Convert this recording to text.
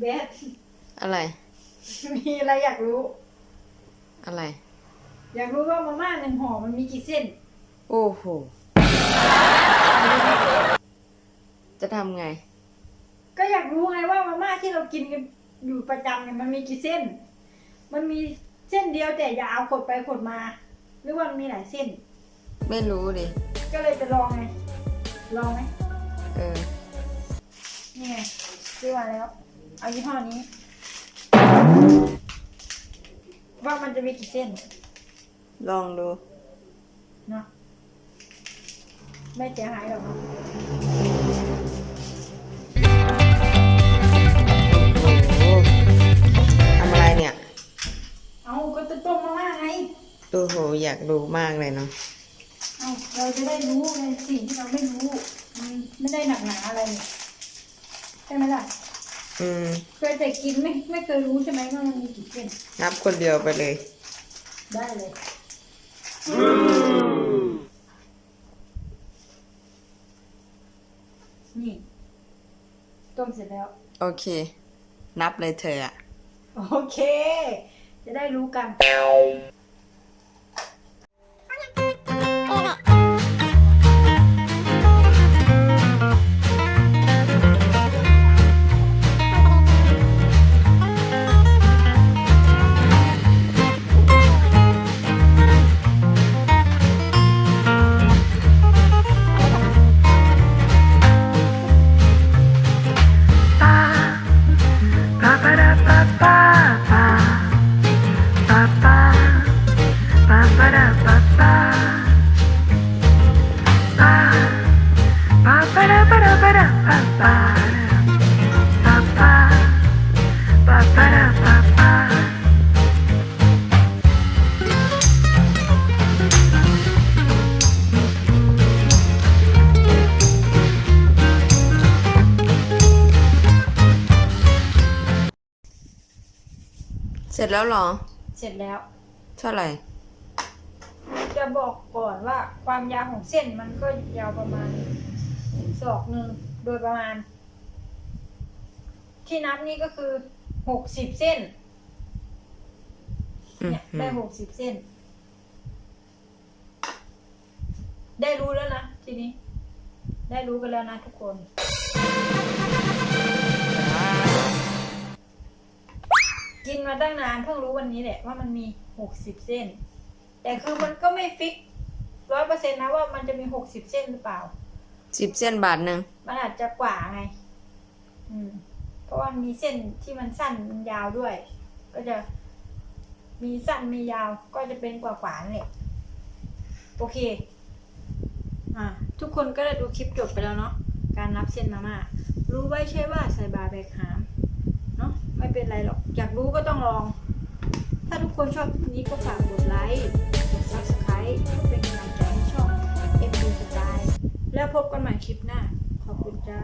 เบสอะไร มีอะไรอยากรู้ อะไร อยากรู้ว่ามาม่าหนึ่งห่อมันมีกี่เส้น โอ้โห จะทำไง ก็อยากรู้ไงว่ามาม่าที่เรากินกันอยู่ประจำเนี่ยมันมีกี่เส้น มันมีเส้นเดียวแต่ยาวขดไปขดมา หรือว่ามันมีหลายเส้น ไม่รู้ดิ ก็เลยจะลองไง ลองไหมเออ นี่ไงซื้อมาแล้ว เอายี่ห้อนี้ ว่ามันจะมีกี่เส้นลองดู เนาะไม่เสียหายหรอกเนาะโอ้โหทำอะไรเนี่ย เอาก็จะต้มมาม่าไงดูโห อยากดูมากเลยเนาะ เอาเราจะได้รู้ในสิ่งที่เราไม่รู้ มันไม่ได้หนักหนาอะไรเนี่ยใช่ไหมล่ะ อืมเคยแต่กินไม่ไม่เคยรู้ใช่ไหมว่ามันมีกี่เส้นนับคนเดียวไปเลย ได้เลยนี่ต้มเสร็จแล้ว โอเค นับเลยเธออะโอเค จะได้รู้กัน เสร็จแล้วเหรอ เสร็จแล้ว เท่าไหร่ จะบอกก่อนว่าความยาวของเส้นมันก็ยาวประมาณศอกหนึ่ง โดยประมาณ ที่นับนี่ก็คือหกสิบเส้นอืมเนี่ยได้หกสิบเส้น ได้รู้แล้วนะทีนี้ ได้รู้กันแล้วนะทุกคนกินมาตั้งนานเพิ่งรู้วันนี้แหละว่ามันมีหกสิบเส้น แต่คือมันก็ไม่ฟิกร้อยเปอร์เซ็นต์นะว่ามันจะมีหกสิบเส้นหรือเปล่า สิบเส้นบาทหนึ่งมันอาจจะกว่าไง อืม เพราะว่ามีเส้นที่มันสั้นมันยาวด้วย ก็จะ มีสั้นมียาวก็จะเป็นกว่ากว่านี่นแหละโอเค อ่าทุกคนก็ได้ดูคลิปจบไปแล้วเนาะการนับเส้นมาม่ารู้ไว้ใช่ว่าใส่บาแบกหามเนาะไม่เป็นไรหรอก อยากรู้ก็ต้องลอง ถ้าทุกคนชอบคลิปนี้ก็ฝากกดไลค์กด subscribe เป็ ใหม่คลิปหน้า ขอบคุณจ้า